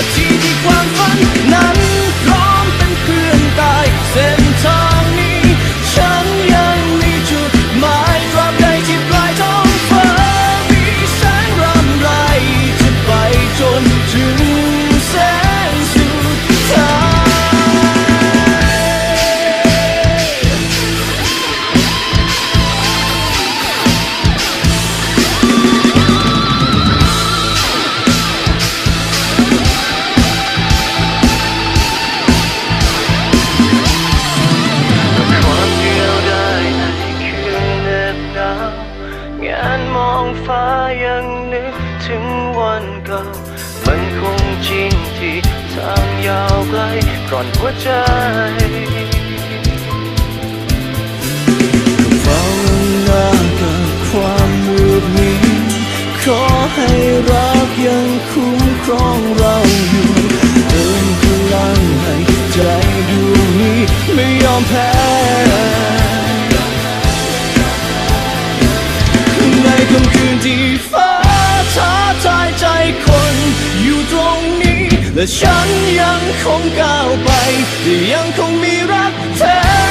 น ถึงวันเก่า มันคงจริงที่ทางยาวไกลก่อนหัวใจเฝ้าหน้ากับความมืดมิดขอให้รักยังคุ้มครองเราอยู่เติมพลังให้ใจดวงนี้ไม่ยอมแพ้ในค่ำคืนที่ฟ้า อยู่ตรงนี้ และฉันยังคงก้าวไป ยังคงมีรักเธอ